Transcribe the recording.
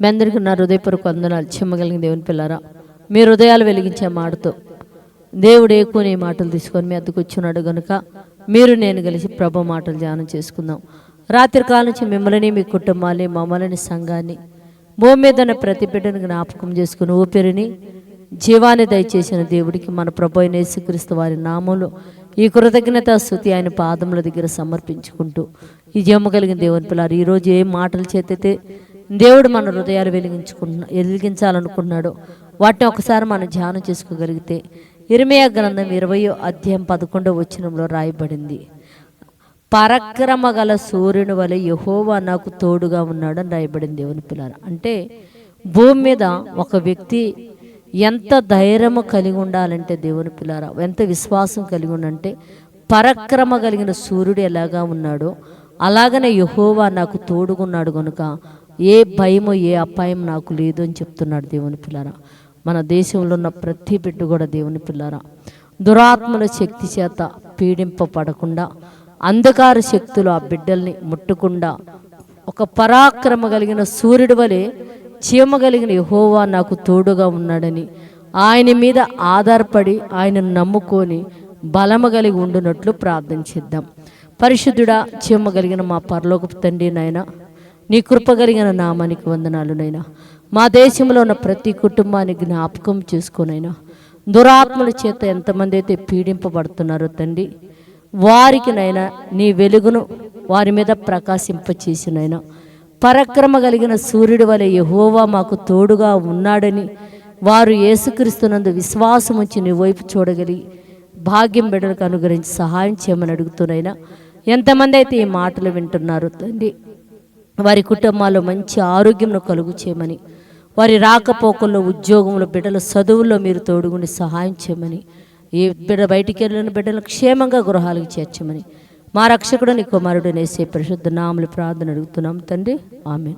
మీ అందరికీ నా హృదయపూర్వక వందనాలు. చెమ్మగలిగిన దేవుని పిల్లారా మీ హృదయాలు వెలిగించే మాటతో దేవుడు ఎక్కువ మాటలు తీసుకొని మీ అద్దకు వచ్చినాడు గనుక మీరు నేను కలిసి ప్రభు మాటలు ధ్యానం చేసుకుందాం. రాత్రి కాలం నుంచి మిమ్మల్ని మీ కుటుంబాన్ని మమ్మల్ని సంఘాన్ని భూమి మీద ఉన్న ప్రతి బిడ్డను జ్ఞాపకం చేసుకుని ఊపిరిని జీవాన్ని దయచేసిన దేవుడికి మన ప్రభు అయిన యేసుక్రీస్తు వారి నామంలో ఈ కృతజ్ఞత స్థుతి ఆయన పాదముల దగ్గర సమర్పించుకుంటూ ఈ జమ్మ కలిగిన దేవుని పిల్లలు ఈరోజు ఏ మాటలు చేతితే దేవుడు మన హృదయాలు వెలిగించుకుంటున్నా వెలిగించాలనుకున్నాడు. వాటిని ఒకసారి మనం ధ్యానం చేసుకోగలిగితే ఇరిమయ గ్రంథం ఇరవయో అధ్యాయం పదకొండో వచనంలో రాయబడింది. పరక్రమ గల సూర్యుని వలె యహోవా నాకు తోడుగా ఉన్నాడని రాయబడింది దేవుని పిల్లలు. అంటే భూమి మీద ఒక వ్యక్తి ఎంత ధైర్యము కలిగి ఉండాలంటే దేవుని పిల్లారా ఎంత విశ్వాసం కలిగి ఉండంటే పరక్రమ కలిగిన సూర్యుడు ఎలాగా ఉన్నాడో అలాగనే యహోవా నాకు తోడుగున్నాడు కనుక ఏ భయము ఏ అపాయం నాకు లేదు అని చెప్తున్నాడు దేవుని పిల్లారా. మన దేశంలో ఉన్న ప్రతి బిడ్డ కూడా దేవుని పిల్లారా. దురాత్మల శక్తి చేత పీడింపబడకుండా అంధకార శక్తులు ఆ బిడ్డల్ని ముట్టకుండా ఒక పరాక్రమ కలిగిన సూర్యుడి వలె చీమ కలిగిన యహోవా నాకు తోడుగా ఉన్నాడని ఆయన మీద ఆధారపడి ఆయనను నమ్ముకొని బలము కలిగి ఉండునట్లు ప్రార్థన చేద్దాం. పరిశుద్ధుడా చీమ కలిగిన మా పరలోకపు తండ్రి నాయన నీ కృప కలిగిన నామానికి వందనాలు నైనా. మా దేశంలో ఉన్న ప్రతి కుటుంబాన్ని జ్ఞాపకం చేసుకోనైనా దురాత్మల చేత ఎంతమంది అయితే పీడింపబడుతున్నారో తండ్రి వారికి నైనా నీ వెలుగును వారి మీద ప్రకాశింపచేసినైనా పరక్రమ కలిగిన సూర్యుడి వలె యహోవా మాకు తోడుగా ఉన్నాడని వారు యేసుక్రీస్తునందు విశ్వాసం ఉంచి నీ వైపు చూడగలిగి భాగ్యం బిడ్డలకు అనుగ్రహించి సహాయం చేయమని అడుగుతున్నాయినా ఎంతమంది అయితే ఈ మాటలు వింటున్నారు తండ్రి వారి కుటుంబాల్లో మంచి ఆరోగ్యంను కలుగు చేయమని వారి రాకపోకల్లో ఉద్యోగంలో బిడ్డల చదువుల్లో మీరు తోడుగుండి సహాయం చేయమని ఏ బిడ్డ బయటికి వెళ్ళిన బిడ్డలు క్షేమంగా గృహాలకు చేర్చమని మా రక్షకుడు నీ కుమారుడు నేసే పరిశుద్ధ నామలు ప్రార్థన అడుగుతున్నాం తండ్రి. ఆమె